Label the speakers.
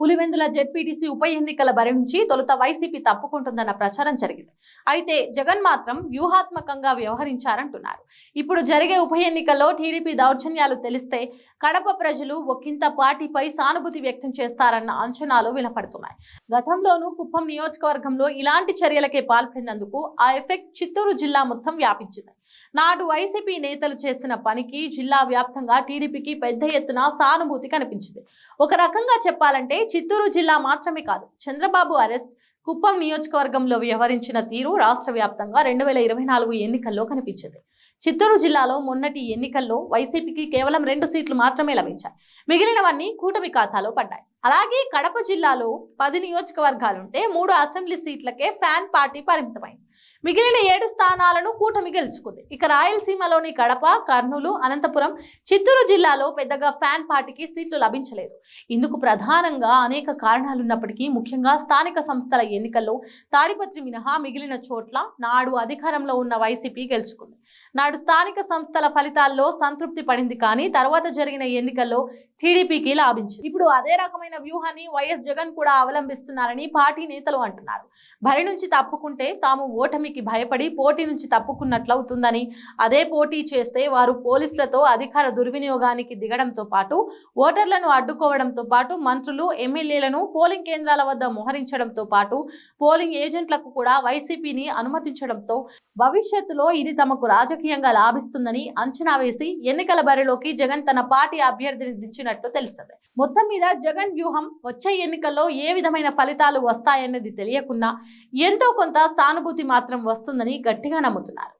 Speaker 1: Pulivendula ZPTC ఉప ఎన్నికల బరి నుంచి తొలుత వైసీపీ తప్పుకుంటుందన్న ప్రచారం జరిగింది. అయితే జగన్ మాత్రం వ్యూహాత్మకంగా వ్యవహరించారంటున్నారు. ఇప్పుడు జరిగే ఉప ఎన్నికల్లో టీడీపీ దౌర్జన్యాలు తెలిస్తే కడప ప్రజలు ఒకంత పార్టీపై సానుభూతి వ్యక్తం చేస్తారన్న అంచనాలు వినపడుతున్నాయి. గతంలోనూ కుప్పం నియోజకవర్గంలో ఇలాంటి చర్యలకే పాల్పడినందుకు ఆ ఎఫెక్ట్ చిత్తూరు జిల్లా మొత్తం వ్యాపించింది. నాడు వైసీపీ నేతలు చేసిన పనికి జిల్లా వ్యాప్తంగా టీడీపీకి పెద్ద ఎత్తున సానుభూతి కనిపించింది. ఒక రకంగా చెప్పాలంటే చిత్తూరు జిల్లా మాత్రమే కాదు చంద్రబాబు అరెస్ట్ కుప్పం నియోజకవర్గంలో వ్యవహరించిన తీరు రాష్ట్ర వ్యాప్తంగా రెండు వేల ఇరవై నాలుగు ఎన్నికల్లో కనిపించింది. చిత్తూరు జిల్లాలో మొన్నటి ఎన్నికల్లో వైసీపీకి కేవలం రెండు సీట్లు మాత్రమే లభించాయి. మిగిలినవన్నీ కూటమి ఖాతాలో పడ్డాయి. అలాగే కడప జిల్లాలో పది నియోజకవర్గాలుంటే మూడు అసెంబ్లీ సీట్లకే ఫ్యాన్ పార్టీ పరిమితమైంది. మిగిలిన ఏడు స్థానాలను కూటమి గెలుచుకుంది. ఇక రాయలసీమలోని కడప కర్నూలు అనంతపురం చిత్తూరు జిల్లాలో పెద్దగా ఫ్యాన్ పార్టీకి సీట్లు లభించలేదు. ఇందుకు ప్రధానంగా అనేక కారణాలున్నప్పటికీ ముఖ్యంగా స్థానిక సంస్థల ఎన్నికల్లో తాడిపత్రి మినహా మిగిలిన చోట్ల నాడు అధికారంలో ఉన్న వైసీపీ గెలుచుకుంది. నాడు స్థానిక సంస్థల ఫలితాల్లో సంతృప్తి పడింది కానీ తర్వాత జరిగిన ఎన్నికల్లో టీడీపీకి లాభించింది. ఇప్పుడు అదే రకమైన వ్యూహాన్ని వైఎస్ జగన్ కూడా అవలంబిస్తున్నారని పార్టీ నేతలు అంటున్నారు. భరి నుంచి తప్పుకుంటే తాము ఓటమికి భయపడి పోటీ నుంచి తప్పుకున్నట్లవుతుందని. అదే పోటీ చేస్తే వారు పోలీసులతో అధికార దుర్వినియోగానికి దిగడంతో పాటు ఓటర్లను అడ్డుకోవడంతో పాటు మంత్రులు ఎమ్మెల్యేలను పోలింగ్ కేంద్రాల వద్ద మోహరించడంతో పాటు పోలింగ్ ఏజెంట్లకు కూడా వైసీపీని అనుమతించడంతో భవిష్యత్తులో ఇది తమకు రాజకీయంగా లాభిస్తుందని అంచనా వేసి ఎన్నికల బరిలోకి జగన్ తన పార్టీ అభ్యర్థిని దించినట్టు తెలుస్తుంది. మొత్తం మీద జగన్ వ్యూహం వచ్చే ఎన్నికల్లో ఏ విధమైన ఫలితాలు వస్తాయన్నది తెలియకున్నా ఎంతో కొంత సానుభూతి మాత్రం వస్తుందని గట్టిగా నమ్ముతున్నారు.